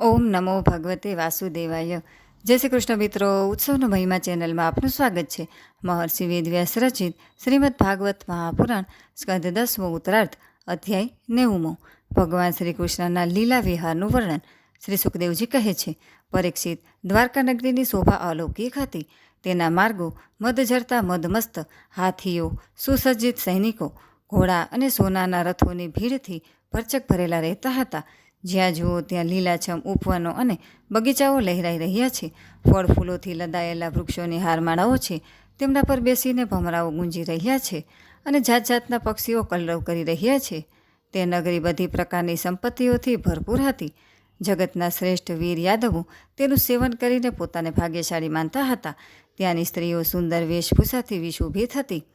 ઓમ નમો ભગવતે વાસુદેવાય. જય શ્રી કૃષ્ણ મિત્રો, ઉત્સવનો મહિમા ચેનલમાં આપનું સ્વાગત છે. મહર્ષિ વેદવ્યાસ રચિત શ્રીમદ ભાગવત મહાપુરાણ, સ્કંદ દસમો ઉત્તરાર્ધ, અધ્યાય નેવુંમો. ભગવાન શ્રી કૃષ્ણના લીલા વિહારનું વર્ણન શ્રી સુખદેવજી કહે છે. પરીક્ષિત દ્વારકા નગરીની શોભા અલૌકિક હતી. તેના માર્ગો મદઝરતા મદમસ્ત હાથીઓ, સુસજ્જિત સૈનિકો, ઘોડા અને સોનાના રથોની ભીડથી ભરચક ભરેલા રહેતા હતા. જ્યાં જુઓ ત્યાં લીલાછમ ઉપવનો અને બગીચાઓ લહેરાઈ રહ્યા છે. ફળ ફૂલોથી લદાયેલા વૃક્ષોની હારમાળાઓ છે. તેમના પર બેસીને ભમરાઓ ગુંજી રહ્યા છે અને જાત જાતના પક્ષીઓ કલરવ કરી રહ્યા છે. તે નગરી બધી પ્રકારની સંપત્તિઓથી ભરપૂર હતી. જગતના શ્રેષ્ઠ વીર યાદવો તેનું સેવન કરીને પોતાને ભાગ્યશાળી માનતા હતા. ત્યાંની સ્ત્રીઓ સુંદર વેશભૂષાથી વિશોભિત હતી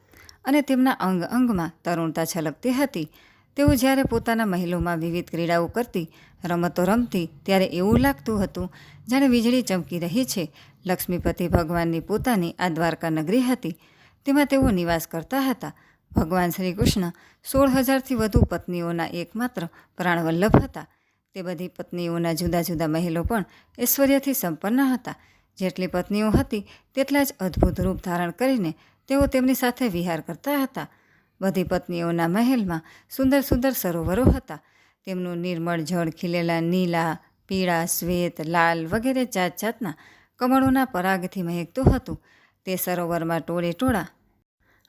અને તેમના અંગ અંગમાં તરુણતા છલકતી હતી. તેઓ જ્યારે પોતાના મહેલોમાં વિવિધ ક્રીડાઓ કરતી રમતો રમતી ત્યારે એવું લાગતું હતું જાણે વીજળી ચમકી રહી છે. લક્ષ્મીપતિ ભગવાનની પોતાની આ દ્વારકા નગરી હતી. તેમાં તેઓ નિવાસ કરતા હતા. ભગવાન શ્રી કૃષ્ણ સોળ હજારથી વધુ પત્નીઓના એકમાત્ર પ્રાણવલ્લભ હતા. તે બધી પત્નીઓના જુદા જુદા મહેલો પણ ઐશ્વર્યથી સંપન્ન હતા. જેટલી પત્નીઓ હતી, તેટલા જ અદ્ભુત રૂપ ધારણ કરીને તેઓ તેમની સાથે વિહાર કરતા હતા. બધી પત્નીઓના મહેલમાં સુંદર સુંદર સરોવરો હતા. તેમનું નિર્મળ જળ ખીલેલા નીલા, પીળા, શ્વેત, લાલ વગેરે જાત જાતના કમળોના પરાગથી મહેકતું હતું. તે સરોવરમાં ટોળે ટોળા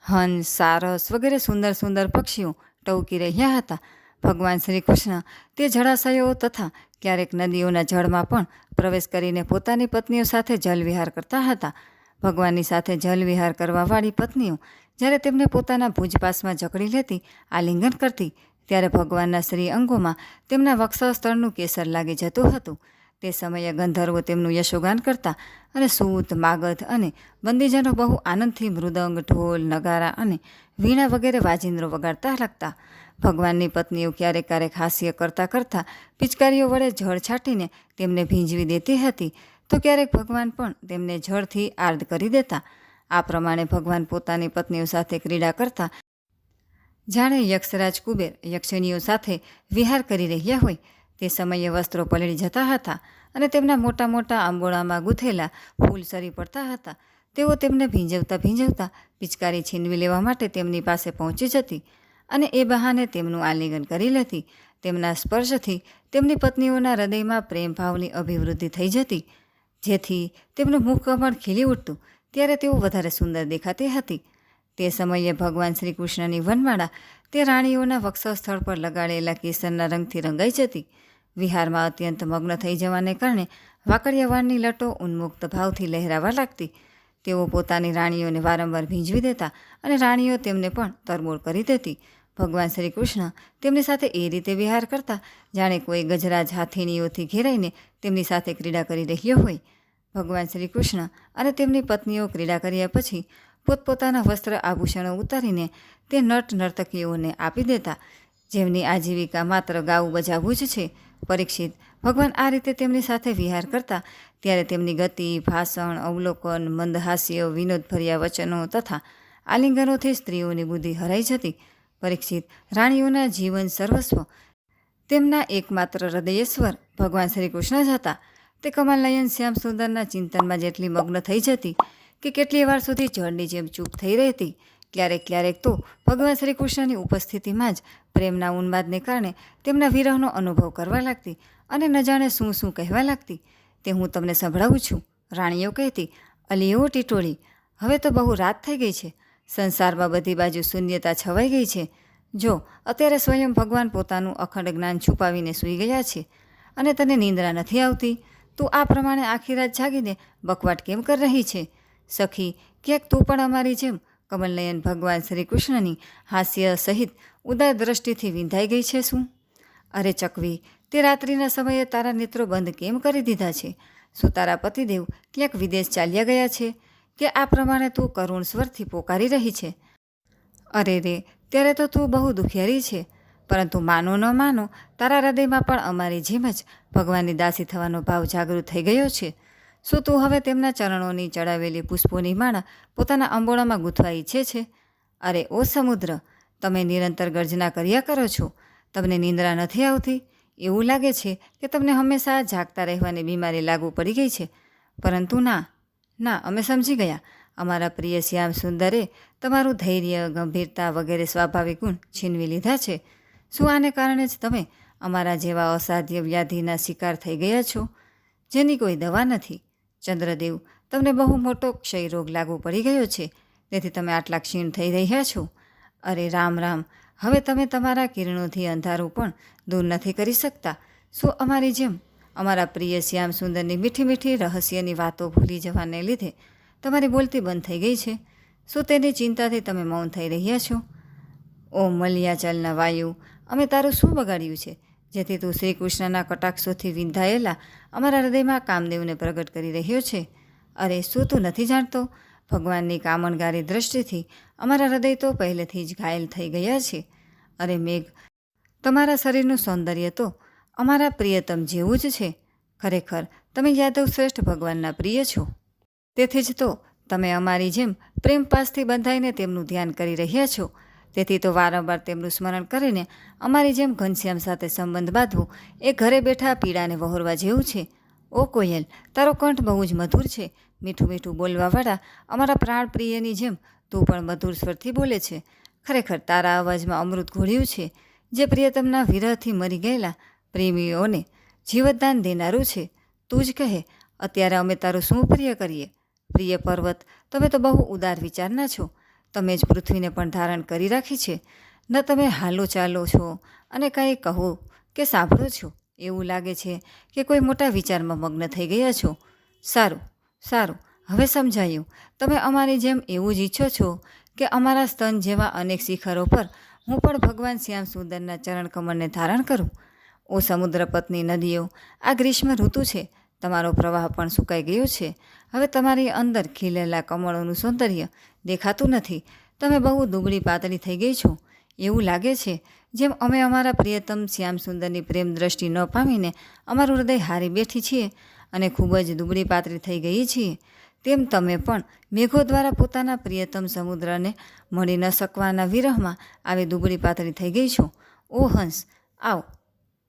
હંસ સારસ વગેરે સુંદર સુંદર પક્ષીઓ ટવકી રહ્યા હતા. ભગવાન શ્રી કૃષ્ણ તે જળાશયો તથા ક્યારેક નદીઓના જળમાં પણ પ્રવેશ કરીને પોતાની પત્નીઓ સાથે જલવિહાર કરતા હતા. ભગવાનની સાથે જલવિહાર કરવાવાળી પત્નીઓ જ્યારે તેમને પોતાના ભુજપાસમાં જકડી લેતી, આલિંગન કરતી, ત્યારે ભગવાનના શ્રી અંગોમાં તેમના વક્ષસ્થળનું કેસર લાગી જતું હતું. તે સમયે ગંધર્વો તેમનું યશોગાન કરતા અને સૂત, માગધ અને બંદીજનો બહુ આનંદથી મૃદંગ, ઢોલ, નગારા અને વીણા વગેરે વાજિંદ્રો વગાડતા લાગતા ભગવાનની પત્નીઓ ક્યારેક ક્યારેક હાસ્ય કરતાં કરતાં પિચકારીઓ વડે જળ છાંટીને તેમને ભીંજવી દેતી હતી. તો ક્યારેક ભગવાન પણ તેમને જળથી આર્દ કરી દેતા. આ પ્રમાણે ભગવાન પોતાની પત્નીઓ સાથે ક્રીડા કરતા જાણે યક્ષરાજ કુબેર યક્ષિણીઓ સાથે વિહાર કરી રહ્યા હોય, તે સમયે વસ્ત્રો પલળી જતા હતા અને તેમના મોટા મોટા આંબોળામાં ગૂંથેલા ફૂલ સરી પડતા હતા. તેઓ તેમને ભીંજવતા ભીંજવતા પિચકારી છીનવી લેવા માટે તેમની પાસે પહોંચી જતી અને એ બહાને તેમનું આલિંગન કરી લેતી. તેમના સ્પર્શથી તેમની પત્નીઓના હૃદયમાં પ્રેમભાવની અભિવૃદ્ધિ થઈ જતી, જેથી તેમનું મુખ કમળ ખીલી ઉઠતું. ત્યારે તેઓ વધારે સુંદર દેખાતી હતી. તે સમયે ભગવાન શ્રી કૃષ્ણની વનમાળા તે રાણીઓના વક્ષસ્થળ પર લગાડેલા કેસરના રંગથી રંગાઈ જતી. વિહારમાં અત્યંત મગ્ન થઈ જવાને કારણે વાકડિયાવાળની લટો ઉન્મુક્ત ભાવથી લહેરાવા લાગતી. તેઓ પોતાની રાણીઓને વારંવાર ભીંજવી દેતા અને રાણીઓ તેમને પણ તરબોળ કરી દેતી. ભગવાન શ્રી કૃષ્ણ તેમની સાથે એ રીતે વિહાર કરતા, જાણે કોઈ ગજરાજ હાથીનીઓથી ઘેરાઈને તેમની સાથે ક્રીડા કરી રહ્યો હોય. ભગવાન શ્રી કૃષ્ણ અને તેમની પત્નીઓ ક્રીડા કર્યા પછી પોતપોતાના વસ્ત્ર આભૂષણો ઉતારીને તે નટ નર્તકીઓને આપી દેતા. જેમની આજીવિકા માત્ર ગાવું બજાવવું જ છે, પરીક્ષિત ભગવાન આ રીતે તેમની સાથે વિહાર કરતા, ત્યારે તેમની ગતિ, ભાષણ, અવલોકન, મંદહાસ્ય, વિનોદભર્યા વચનો તથા આલિંગનોથી સ્ત્રીઓની બુદ્ધિ હરાઈ જતી. પરીક્ષિત રાણીઓના જીવન સર્વસ્વ તેમના એકમાત્ર હૃદયેશ્વર ભગવાન શ્રી કૃષ્ણ જ હતા. તે કમલનયન શ્યામ સુંદરના ચિંતનમાં જેટલી મગ્ન થઈ જતી કે કેટલી વાર સુધી જળની જેમ ચૂપ થઈ રહેતી, ક્યારેક ક્યારેક તો ભગવાન શ્રી કૃષ્ણની ઉપસ્થિતિમાં જ પ્રેમના ઉન્માદને કારણે તેમના વિરહનો અનુભવ કરવા લાગતી અને ન જાણે શું શું કહેવા લાગતી. તે હું તમને સંભળાવું છું. રાણીઓ કહેતી, અલીઓ ટીટોળી, હવે તો બહુ રાત થઈ ગઈ છે. સંસારમાં બધી બાજુ શૂન્યતા છવાઈ ગઈ છે. જો, અત્યારે સ્વયં ભગવાન પોતાનું અખંડ જ્ઞાન છુપાવીને સૂઈ ગયા છે અને તને નિંદ્રા નથી આવતી? તું આ પ્રમાણે આખી રાત જાગીને બકવાટ કેમ કરી રહી છે? સખી, ક્યાંક તું પણ અમારી જેમ કમલનયન ભગવાન શ્રી કૃષ્ણની હાસ્ય સહિત ઉદાર દ્રષ્ટિથી વિંધાઈ ગઈ છે શું? અરે ચકવી, તે રાત્રિના સમયે તારા નેત્રો બંધ કેમ કરી દીધા છે? શું તારા પતિદેવ ક્યાંક વિદેશ ચાલ્યા ગયા છે? કે આ પ્રમાણે તું કરુણ સ્વરથી પોકારી રહી છે? અરે રે, ત્યારે તો તું બહુ દુખિયારી છે. પરંતુ માનો ન માનો, તારા હૃદયમાં પણ અમારી જેમ જ ભગવાનની દાસી થવાનો ભાવ જાગૃત થઈ ગયો છે. શું તું હવે તેમના ચરણોની ચડાવેલી પુષ્પોની માળા પોતાના અંબોળામાં ગૂંથવા ઈચ્છે છે? અરે, ઓ સમુદ્ર, તમે નિરંતર ગર્જના કર્યા કરો છો. તમને નિંદ્રા નથી આવતી? એવું લાગે છે કે તમને હંમેશા જાગતા રહેવાની બીમારી લાગુ પડી ગઈ છે. પરંતુ ના ના, અમે સમજી ગયા. અમારા પ્રિય શ્યામ સુંદરે તમારું ધૈર્ય, ગંભીરતા વગેરે સ્વાભાવિક ગુણ છીનવી લીધા છે. શું આને કારણે જ તમે અમારા જેવા અસાધ્ય વ્યાધિના શિકાર થઈ ગયા છો? જેની કોઈ દવા નથી. ચંદ્રદેવ, તમને બહુ મોટો ક્ષય રોગ લાગુ પડી ગયો છે. તેથી તમે આટલા ક્ષીણ થઈ રહ્યા છો. અરે રામ રામ, હવે તમે તમારા કિરણોથી અંધારું પણ દૂર નથી કરી શકતા. શું અમારી જેમ અમારા પ્રિય શ્યામ સુંદરની મીઠી મીઠી રહસ્યની વાતો ભૂલી જવાને લીધે તમારી બોલતી બંધ થઈ ગઈ છે? શું તેની ચિંતાથી તમે મૌન થઈ રહ્યા છો? ઓ મલિયાચલના વાયુ અમે તારું શું બગાડ્યું છે? જેથી તું શ્રી કૃષ્ણના કટાક્ષોથી વિંધાયેલા અમારા હૃદયમાં કામદેવને પ્રગટ કરી રહ્યો છે. અરે, શું તું નથી જાણતો? ભગવાનની કામણગારી દ્રષ્ટિથી અમારા હૃદય તો પહેલેથી જ ઘાયલ થઈ ગયા છે. અરે, મેઘ, તમારા શરીરનું સૌંદર્ય તો અમારા પ્રિયતમ જેવું જ છે. ખરેખર, તમે યાદવ શ્રેષ્ઠ ભગવાનના પ્રિય છો. તેથી જ તો તમે અમારી જેમ પ્રેમ પાસથી બંધાઈને તેમનું ધ્યાન કરી રહ્યા છો. તેથી તો વારંવાર તેમનું સ્મરણ કરીને અમારી જેમ ઘનશ્યામ સાથે સંબંધ બાંધવો એ ઘરે બેઠા પીડાને વહોરવા જેવું છે. ઓ કોયલ, તારો કંઠ બહુ જ મધુર છે. મીઠું મીઠું બોલવાવાળા અમારા પ્રાણપ્રિયની જેમ તું પણ મધુર સ્વરથી બોલે છે. ખરેખર તારા અવાજમાં અમૃત ઘોળ્યું છે. જે પ્રિયતમના વિરહથી મરી ગયેલા પ્રેમીઓને જીવતદાન દેનારું છે. તું જ કહે, અત્યારે અમે તારું શું પ્રિય કરીએ? પ્રિય પર્વત, તમે તો બહુ ઉદાર વિચારના છો. તમે જ પૃથ્વીને પણ ધારણ કરી રાખી છે. ન તમે હાલો ચાલો છો અને કંઈ કહો કે સાંભળો છો. એવું લાગે છે કે કોઈ મોટા વિચારમાં મગ્ન થઈ ગયા છો. સારું સારું, હવે સમજાયું. તમે અમારી જેમ એવું જ ઈચ્છો છો કે અમારા સ્તન જેવા અનેક શિખરો પર હું પણ ભગવાન શ્યામ સુંદરના ચરણ કમળને ધારણ કરું. ઓ સમુદ્ર પત્ની નદીઓ, આ ગ્રીષ્મ ઋતુ છે. તમારો પ્રવાહ પણ સુકાઈ ગયો છે. હવે તમારી અંદર ખીલેલા કમળોનું સૌંદર્ય દેખાતું નથી. તમે બહુ દુબળી પાતળી થઈ ગઈ છો. એવું લાગે છે જેમ અમે અમારા પ્રિયતમ શ્યામ સુંદરની પ્રેમ દ્રષ્ટિ ન પામીને અમારું હૃદય હારી બેઠી છીએ અને ખૂબ જ દુબળી પાતળી થઈ ગઈ છીએ. તેમ તમે પણ મેઘો દ્વારા પોતાના પ્રિયતમ સમુદ્રને મળી ન શકવાના વિરહમાં આવી દુબળી પાતળી થઈ ગઈ છો. ઓ હંસ, આવ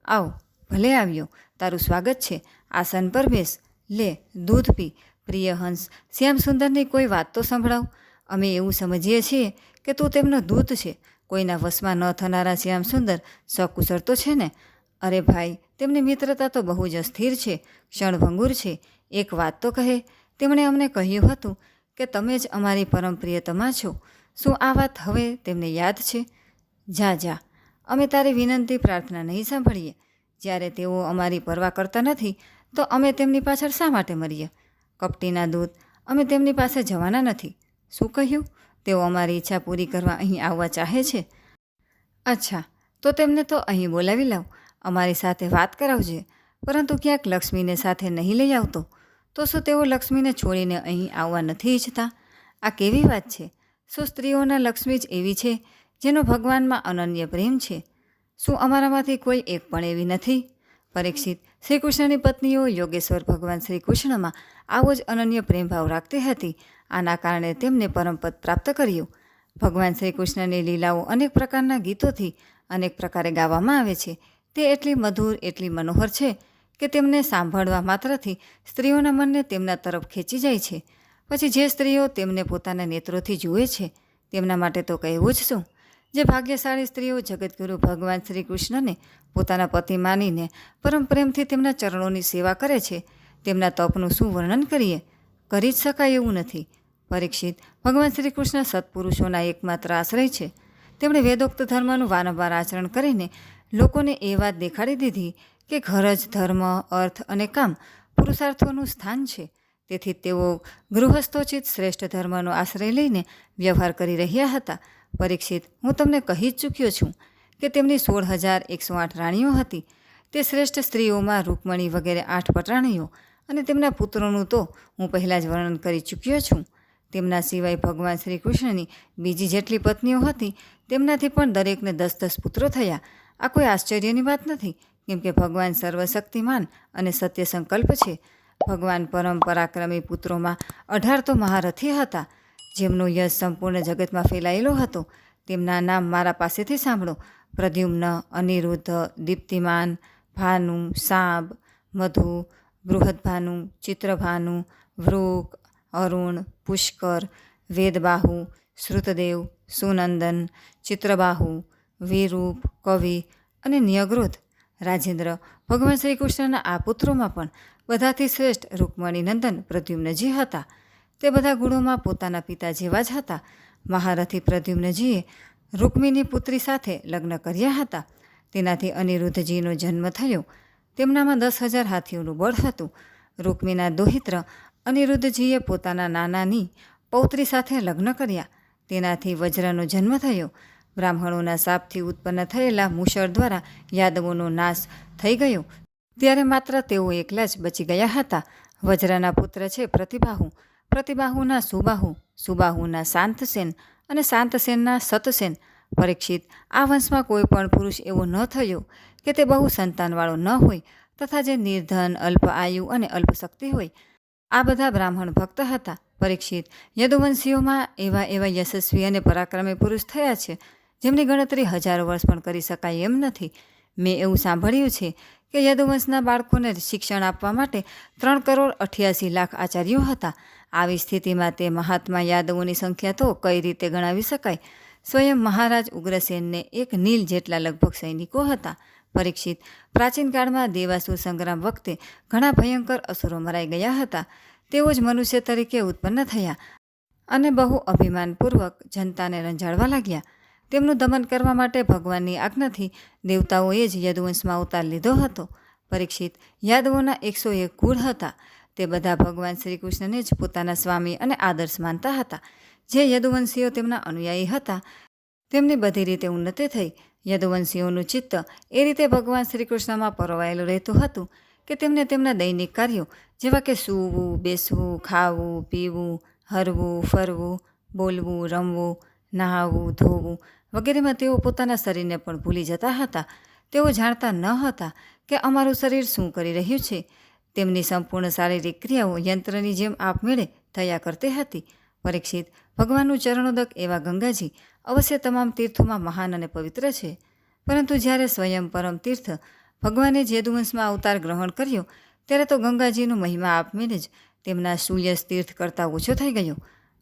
આવ, ભલે આવ્યો. તારું સ્વાગત છે. આસન પર બેસ. લે, દૂધ પી. પ્રિય હંસ શ્યામ સુંદરની કોઈ વાત તો સંભળાવ. અમે એવું સમજીએ છીએ કે તું તેમનો દૂત છે. કોઈના વશમાં ન થનારા શ્યામ સુંદર સકુશળ તો છે ને? અરે ભાઈ, તેમની મિત્રતા તો બહુ જ અસ્થિર છે, ક્ષણભંગુર છે. એક વાત તો કહે, તેમણે અમને કહ્યું હતું કે તમે જ અમારી પરમ પ્રિયતમા છો. શું આ વાત હવે તેમને યાદ છે? જા જા. અમે તારી વિનંતી પ્રાર્થના નહીં સાંભળીએ. જ્યારે તેઓ અમારી પરવા કરતા નથી તો અમે તેમની પાછળ શા માટે મરીએ? કપટીના દૂત, અમે તેમની પાસે જવાના નથી. શું કહ્યું? તેઓ અમારી ઈચ્છા પૂરી કરવા અહીં આવવા ચાહે છે? અચ્છા, તો તેમને તો અહીં બોલાવી લાવ. અમારી સાથે વાત કરાવજે. પરંતુ ક્યાંક લક્ષ્મીને સાથે નહીં લઈ આવતો. તો શું તેઓ લક્ષ્મીને છોડીને અહીં આવવા નથી ઈચ્છતા? આ કેવી વાત છે? શું સ્ત્રીઓના લક્ષ્મી જ એવી છે, જેનો ભગવાનમાં અનન્ય પ્રેમ છે? શું અમારામાંથી કોઈ એક પણ એવી નથી? પરીક્ષિત શ્રી કૃષ્ણની પત્નીઓ યોગેશ્વર ભગવાન શ્રી કૃષ્ણમાં આવો જ અનન્ય પ્રેમભાવ રાખતી હતી. આના કારણે તેમને પરમપદ પ્રાપ્ત કર્યું. ભગવાન શ્રી કૃષ્ણની લીલાઓ અનેક પ્રકારના ગીતોથી અનેક પ્રકારે ગાવામાં આવે છે. તે એટલી મધુર, એટલી મનોહર છે કે તેમને સાંભળવા માત્રથી સ્ત્રીઓના મનને તેમના તરફ ખેંચી જાય છે. પછી જે સ્ત્રીઓ તેમને પોતાના નેત્રોથી જુએ છે, તેમના માટે તો કહેવું જ શું? જે ભાગ્યશાળી સ્ત્રીઓ જગતગુરુ ભગવાન શ્રી કૃષ્ણને પોતાના પતિ માનીને પરમ પ્રેમથી તેમના ચરણોની સેવા કરે છે, તેમના તપનું શું વર્ણન કરીએ, કરી જ શકાય એવું નથી. પરીક્ષિત, ભગવાન શ્રી કૃષ્ણ સત્પુરુષોના એકમાત્ર આશ્રય છે. તેમણે વેદોક્ત ધર્મનું વારંવાર આચરણ કરીને લોકોને એ વાત દેખાડી દીધી કે ઘર જ ધર્મ, અર્થ અને કામ પુરુષાર્થોનું સ્થાન છે. તેથી તેઓ ગૃહસ્થોચિત શ્રેષ્ઠ ધર્મનો આશ્રય લઈને વ્યવહાર કરી રહ્યા હતા. પરીક્ષિત. હું તમને કહી જ ચૂક્યો છું કે તેમની સોળ હજાર એકસો આઠ રાણીઓ હતી. તે શ્રેષ્ઠ સ્ત્રીઓમાં રૂકમણી વગેરે આઠ પટરાણીઓ અને તેમના પુત્રોનું તો હું પહેલાં જ વર્ણન કરી ચૂક્યો છું. તેમના સિવાય ભગવાન શ્રી કૃષ્ણની બીજી જેટલી પત્નીઓ હતી, તેમનાથી પણ દરેકને દસ દસ પુત્રો થયા. આ કોઈ આશ્ચર્યની વાત નથી, કેમ કે ભગવાન સર્વશક્તિમાન અને સત્ય સંકલ્પ છે. ભગવાન પરમ પરાક્રમી પુત્રોમાં અઢાર તો મહારથી હતા જેમનો યશ સંપૂર્ણ જગતમાં ફેલાયેલો હતો, તેમના નામ મારા પાસેથી સાંભળો. પ્રદ્યુમ્ન, અનિરુદ્ધ, દીપ્તિમાન, ભાનુ, સાબ, મધુ બૃહદભાનુ ચિત્રભાનુ, વૃક, અરુણ, પુષ્કર, વેદબાહુ, શ્રુતદેવ, સુનંદન, ચિત્રબાહુ, વિરૂપ, કવિ અને ન્યગ્રોધ. રાજેન્દ્ર, ભગવાન શ્રી કૃષ્ણના આ પુત્રોમાં પણ બધાથી શ્રેષ્ઠ રૂકમણીનંદન પ્રદ્યુમ્નજી હતા. તે બધા ગુણોમાં પોતાના પિતા જેવા જ હતા. મહારથી પ્રદ્યુમ્નજીએ રૂકમિની પુત્રી સાથે લગ્ન કર્યા હતા. તેનાથી અનિરુદ્ધજીનો જન્મ થયો. તેમનામાં દસ હજાર હાથીઓનું બળ હતું. રૂકમિના દોહિત્ર અનિરુદ્ધજીએ પોતાના નાનાની પૌત્રી સાથે લગ્ન કર્યા. તેનાથી વજ્રનો જન્મ થયો. બ્રાહ્મણોના શાપથી ઉત્પન્ન થયેલા મુશળ દ્વારા યાદવોનો નાશ થઈ ગયો. ત્યારે માત્ર તેઓ એકલા જ બચી ગયા હતા. વજ્રના પુત્ર છે પ્રતિબાહુ. પ્રતિબાહુના સુબાહુ, સુબાહુના શાંતસેન અને શાંતસેનના સતસેન. પરીક્ષિત, આ વંશમાં કોઈ પણ પુરુષ એવો ન થયો કે તે બહુ સંતાનવાળો ન હોય તથા જે નિર્ધન, અલ્પ આયુ અને અલ્પશક્તિ હોય, આ બધા બ્રાહ્મણ ભક્ત હતા. પરીક્ષિત, યદુવંશીઓમાં એવા એવા યશસ્વી અને પરાક્રમી પુરુષ થયા છે, જેમની ગણતરી હજારો વર્ષ પણ કરી શકાય એમ નથી. મેં એવું સાંભળ્યું છે કે યદુવંશના બાળકોને શિક્ષણ આપવા માટે ત્રણ કરોડ અઠ્યાસી લાખ આચાર્યો હતા. આવી સ્થિતિમાં તે મહાત્મા યાદવોની સંખ્યા તો કઈ રીતે ગણાવી શકાય? સ્વયં મહારાજ ઉગ્રસેનને એક નીલ જેટલા લગભગ સૈનિકો હતા, પરીક્ષિત. પ્રાચીન કાળમાં દેવાસુર સંગ્રામ વખતે ઘણા ભયંકર અસુરો મરાઈ ગયા હતા. તેઓ જ મનુષ્ય તરીકે ઉત્પન્ન થયા અને બહુ અભિમાનપૂર્વક જનતાને રંજાડવા લાગ્યા. તેમનું દમન કરવા માટે ભગવાનની આજ્ઞાથી દેવતાઓએ જ યદુવંશમાં અવતાર લીધો હતો. પરીક્ષિત, યાદવોના એકસો એક કુળ હતા. તે બધા ભગવાન શ્રી કૃષ્ણને જ પોતાના સ્વામી અને આદર્શ માનતા હતા. જે યદુવંશીઓ તેમના અનુયાયી હતા, તેમની બધી રીતે ઉન્નતિ થઈ. યદુવંશીઓનું ચિત્ત એ રીતે ભગવાન શ્રી કૃષ્ણમાં પરોવાયેલું રહેતું હતું કે તેમને તેમના દૈનિક કાર્યો, જેવા કે સૂવું, બેસવું, ખાવું, પીવું, હરવું, ફરવું, બોલવું, રમવું, નહાવું, ધોવું વગેરેમાં તેઓ પોતાના શરીરને પણ ભૂલી જતા હતા. તેઓ જાણતા ન હતા કે અમારું શરીર શું કરી રહ્યું છે. તેમની સંપૂર્ણ શારીરિક ક્રિયાઓ યંત્રની જેમ આપમેળે થયા કરતી હતી. પરીક્ષિત ભગવાનનું ચરણોદક એવા ગંગાજી અવશ્ય તમામ તીર્થોમાં મહાન અને પવિત્ર છે. પરંતુ જ્યારે સ્વયં પરમ તીર્થ ભગવાને જેદુવંશમાં અવતાર ગ્રહણ કર્યો, ત્યારે તો ગંગાજીનો મહિમા આપમેળે જ તેમના સૂયસ તીર્થ કરતાં ઓછો થઈ ગયો.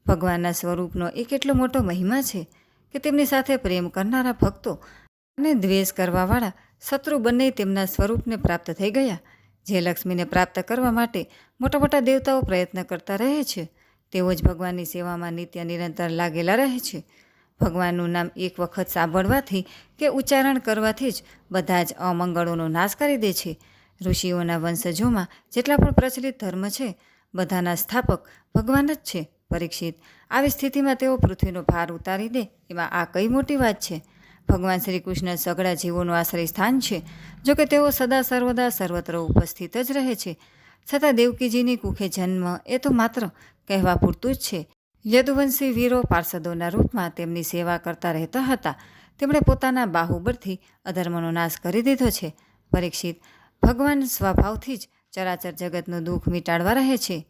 ભગવાનના સ્વરૂપનો એક એટલો મોટો મહિમા છે કે તેમની સાથે પ્રેમ કરનારા ભક્તો અને દ્વેષ કરવાવાળા શત્રુ બંને તેમના સ્વરૂપને પ્રાપ્ત થઈ ગયા. જે લક્ષ્મીને પ્રાપ્ત કરવા માટે મોટા મોટા દેવતાઓ પ્રયત્ન કરતા રહે છે. તેઓ જ ભગવાનની સેવામાં નિત્ય નિરંતર લાગેલા રહે છે. ભગવાનનું નામ એક વખત સાંભળવાથી કે ઉચ્ચારણ કરવાથી જ બધા જ અમંગળોનો નાશ કરી દે છે. ઋષિઓના વંશજોમાં જેટલા પણ પ્રચલિત ધર્મ છે, બધાના સ્થાપક ભગવાન જ છે. પરીક્ષિત, આવી સ્થિતિમાં તેઓ પૃથ્વીનો ભાર ઉતારી દે એમાં આ કઈ મોટી વાત છે? ભગવાન શ્રી કૃષ્ણ સગળા જીવોનું આશ્રય સ્થાન છે જો કે તેઓ સદા સર્વદા સર્વત્ર ઉપસ્થિત જ રહે છે. છતાં દેવકીજીની કુખે જન્મ એ તો માત્ર કહેવા પૂરતું જ છે. યદુવંશી વીરો પાર્ષદોના રૂપમાં તેમની સેવા કરતા રહેતા હતા. તેમણે પોતાના બાહુબળથી અધર્મનો નાશ કરી દીધો છે. પરીક્ષિત, ભગવાન સ્વભાવથી જ ચરાચર જગતનું દુઃખ મિટાડવા રહે છે.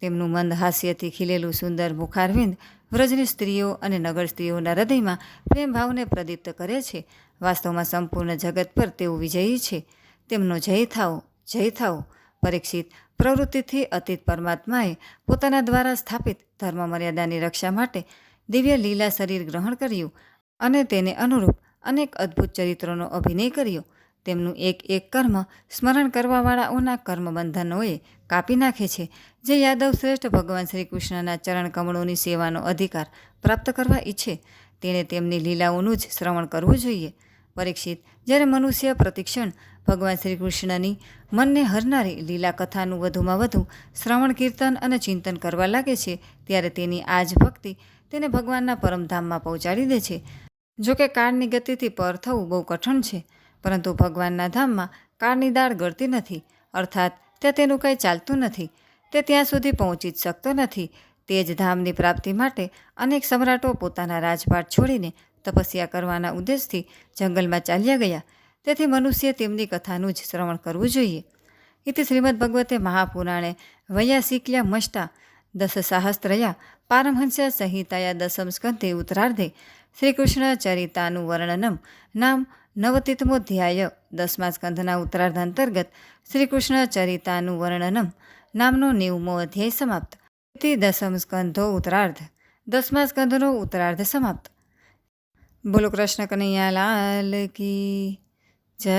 તેમનું મંદ હાસ્યથી ખીલેલું સુંદર મુખારવિંદ વ્રજની સ્ત્રીઓ અને નગર સ્ત્રીઓના હૃદયમાં પ્રેમભાવને પ્રદીપ્ત કરે છે. વાસ્તવમાં સંપૂર્ણ જગત પર તેઓ વિજયી છે. તેમનો જય થાઓ જય થાઓ પરીક્ષિત પ્રવૃત્તિથી અતીત પરમાત્માએ પોતાના દ્વારા સ્થાપિત ધર્મ મર્યાદાની રક્ષા માટે દિવ્ય લીલા શરીર ગ્રહણ કર્યું અને તેને અનુરૂપ અનેક અદ્ભુત ચરિત્રોનો અભિનય કર્યો. તેમનું એક એક કર્મ સ્મરણ કરવાવાળાઓના કર્મબંધનોએ કાપી નાખે છે, જે યાદવ શ્રેષ્ઠ ભગવાન શ્રી કૃષ્ણના ચરણ કમળોની સેવાનો અધિકાર પ્રાપ્ત કરવા ઈચ્છે. તેણે તેમની લીલાઓનું જ શ્રવણ કરવું જોઈએ. પરીક્ષિત, જ્યારે મનુષ્ય પ્રતિક્ષણ ભગવાન શ્રી કૃષ્ણની મનને હરનારી લીલા કથાનું વધુમાં વધુ શ્રવણ, કીર્તન અને ચિંતન કરવા લાગે છે, ત્યારે તેની આ જ ભક્તિ તેને ભગવાનના પરમધામમાં પહોંચાડી દે છે. જોકે કાળની ગતિથી પર થવું બહુ કઠણ છે. પરંતુ ભગવાનના ધામમાં કાળની દાળ ગળતી નથી, અર્થાત ત્યાં તેનું કંઈ ચાલતું નથી. તે ત્યાં સુધી પહોંચી જ શકતો નથી. તે જ ધામની પ્રાપ્તિ માટે અનેક સમ્રાટો પોતાના રાજપાટ છોડીને તપસ્યા કરવાના ઉદ્દેશથી જંગલમાં ચાલ્યા ગયા. તેથી મનુષ્ય તેમની કથાનું જ શ્રવણ કરવું જોઈએ. ઇતિ શ્રીમદ ભગવતે મહાપુરાણે વૈયાસિક્યા મષ્ટા દસ સાહસ્ત્રયા પારમહંસ્ય સંહિતાયા દસમ સ્કંધે ઉત્તરાર્ધે શ્રીકૃષ્ણ ચરિતાનું વર્ણનમ નામ નવતિતમો અધ્યાય દસમા સ્કંધના ઉત્તરાર્ધ અંતર્ગત શ્રીકૃષ્ણ ચરિતાનું વર્ણનમ નામનો નેવમો અધ્યાય સમાપ્ત તે દસમ સ્કંધો ઉત્તરાર્ધ દસમા સ્કંધનો ઉત્તરાર્ધ સમાપ્ત બોલો કૃષ્ણ કનૈયા લાલ કી જય